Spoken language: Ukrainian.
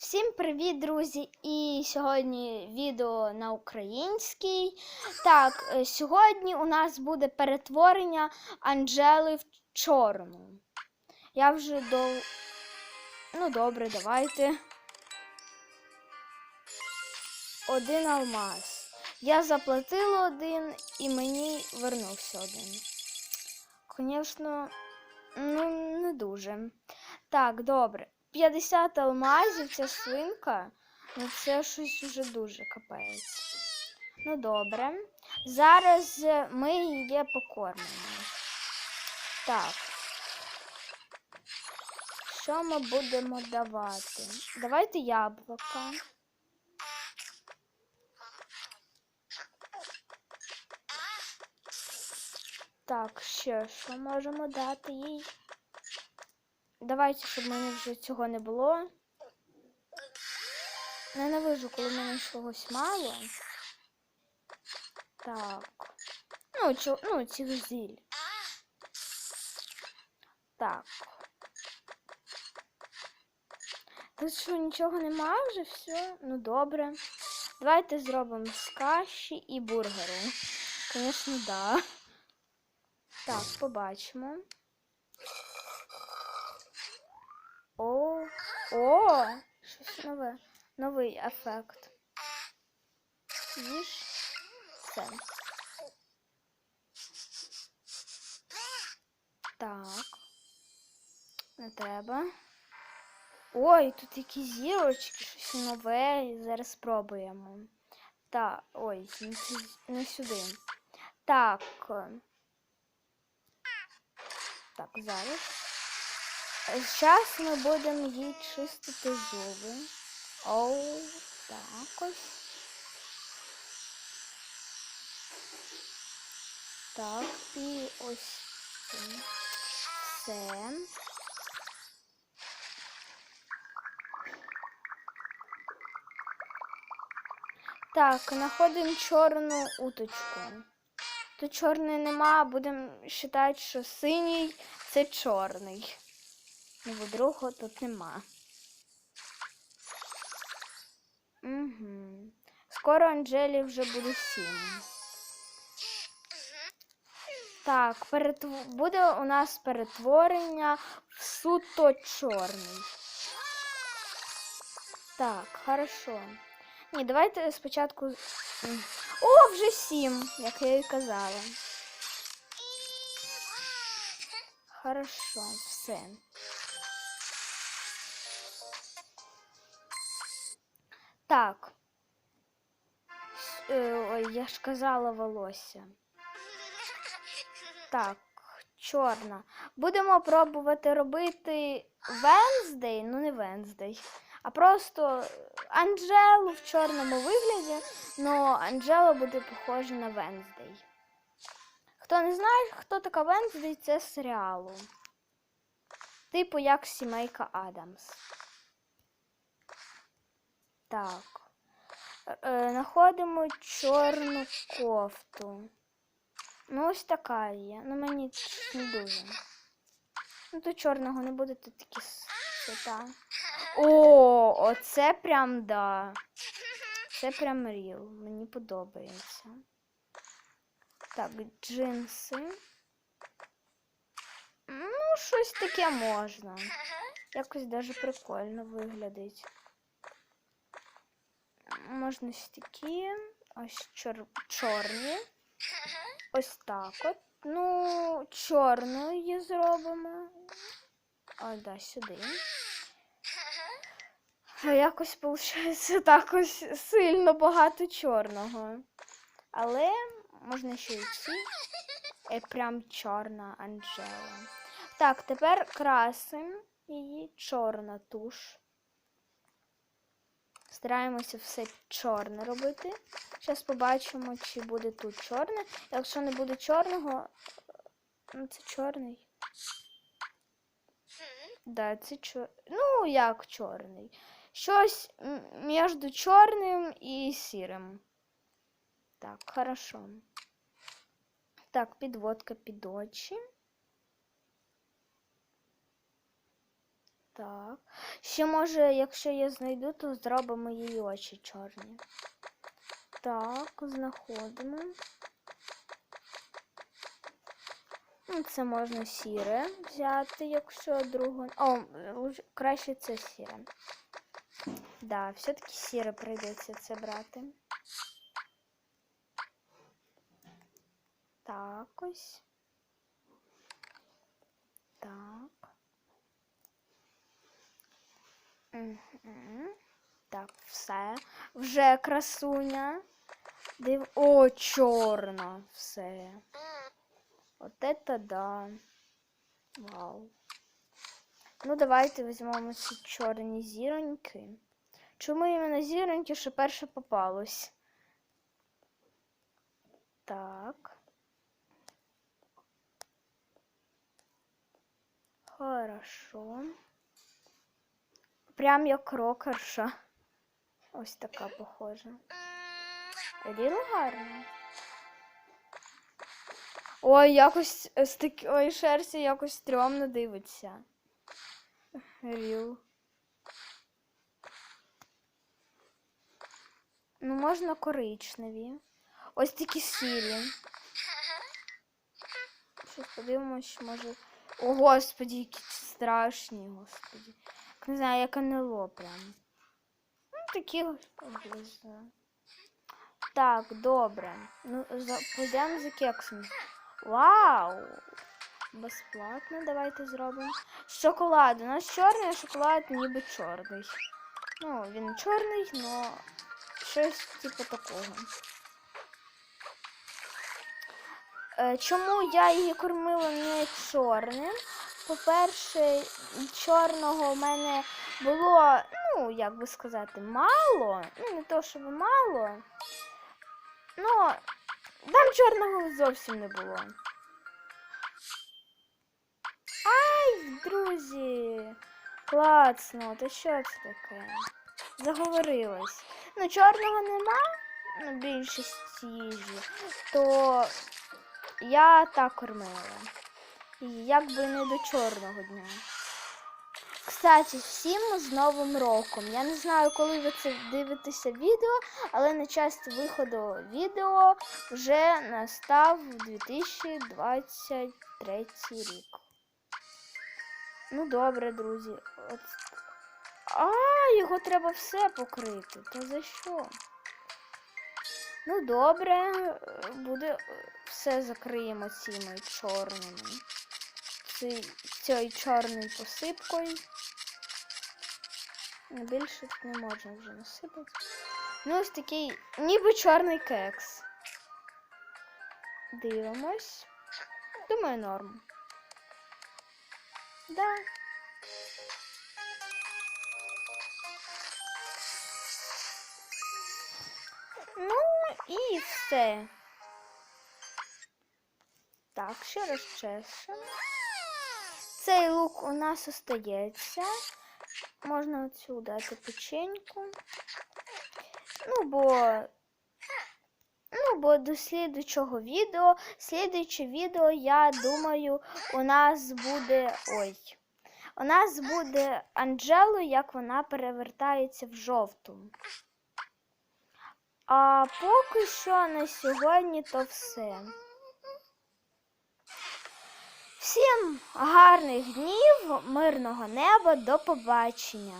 Всім привіт, друзі! І сьогодні відео на українській. Так, е, сьогодні у нас буде перетворення Анжели в чорну. Я вже до. Ну, добре, давайте. Один алмаз. Я заплатила один і мені вернувся один. Звісно, ну, не дуже. Так, добре. 50 алмазів ця свинка. Ну це щось уже дуже капець. Ну добре. Зараз е, ми її покормимо. Так. Що ми будемо давати? Давайте яблука. Так, ще що можемо дати їй? Давайте, щоб мене вже цього не було. Ненавижу, коли мене чогось мало. Так. Ну, чо, ну цих зіль. Так. Тут що, нічого немає вже все? Ну добре. Давайте зробимо з каші і бургеру. Звісно, да. Так, побачимо. О, о, щось нове. Новий ефект. Їж все. Так. Не треба. Ой, тут якісь зірочки, щось нове. Зараз спробуємо. Так, ой, не сюди. Так. Так, зараз. Зараз ми будемо їй чистити зуби. Оу, так ось. Так, і ось все. Так, знаходимо чорну уточку. Тут чорної нема, будемо вважати, що синій це чорний. Ну, бо другого тут нема. Угу. Скоро Анжелі вже буде сім. Так, перетв... буде у нас перетворення в суто чорний. Так, хорошо. Ні, давайте спочатку. О, вже сім, як я і казала. Хорошо, все. Так. Е, Ой, я ж казала волосся. Так, чорна. Будемо пробувати робити Венздей, ну не Венздей, а просто Анджелу в чорному вигляді, але Анджела буде похожа на Венздей. Хто не знає, хто така Венздей, це з серіалу. Типу як сімейка Адамс. Так. Е, Знаходимо чорну кофту. Ну, ось така є. Ну, мені не дуже. Ну, тут чорного не буде, тут такі с- цвіта. О, оце прям да. Це прям ріл. Мені подобається. Так, джинси. Ну, щось таке можна. Якось даже прикольно виглядить. Можна ось такі, ось чор... чорні. Ось так от. Ну, чорну її зробимо. О, да, сюди. А якось виходить так ось сильно багато чорного. Але можна ще й ці. Е, прям чорна Анджела. Так, тепер красимо її чорна туш. Стараємося все чорне робити. Зараз побачимо, чи буде тут чорне. Якщо не буде чорного, ну це чорний. Да, це чор... Ну, як чорний. Щось між чорним і сірим. Так, хорошо. Так, підводка під очі. Так. Ще може, якщо я знайду, то зробимо її очі чорні. Так, знаходимо. Ну, Це можна сіре взяти, якщо другу. О, краще це сіре. Да, все-таки сіре прийдеться це брати. Так ось. Так. Угу. Так, все. Вже красуня. Див... О, чорна. Все. От это да. Вау. Ну, давайте візьмемо ці чорні зіроньки. Чому іменно зіроньки, що перше попалось? Так. Хорошо. Прям як рокерша. Ось така похожа. Ріл гарна. Ой, якось з такої шерсті якось стрьомно дивиться. Ріл. Ну, можна коричневі. Ось такі сірі. Щось подивимось, може. О, господі, які страшні, господі. Не знаю, як НЛО прям. Ну, такі приблизно. Так, добре. Ну, за... пойдемо за кексом. Вау! Безплатно давайте зробимо. Шоколад. У нас чорний, а шоколад ніби чорний. Ну, він чорний, але щось типу такого. Е, Чому я її кормила не чорним? По-перше, чорного в мене було, ну, як би сказати, мало. Ну, не то, щоб мало. Ну, там чорного зовсім не було. Ай, друзі! Класно, то що це таке? Заговорилась. Ну, чорного нема на більшості їжі, то я так кормила. Якби не до чорного дня. Кстати, всім з Новим роком. Я не знаю, коли ви це дивитеся відео, але на час виходу відео вже настав 2023 рік. Ну, добре, друзі. От... А, його треба все покрити. Та за що? Ну, добре, е, буде е, все закриємо цими чорними. Цією чорною посипкою. Ну, Більше не можна вже насипати. Ну, ось такий, ніби чорний кекс. Дивимось. Думаю, норм. Да. Ну і все. Так, ще раз чешемо. Цей лук у нас остається. Можна оцю дати печеньку. Ну, бо. Ну, бо до слідуючого відео, слідуюче відео, я думаю, у нас буде. Ой. У нас буде Анджело, як вона перевертається в жовту. А поки що на сьогодні то все. Всім гарних днів, мирного неба, до побачення!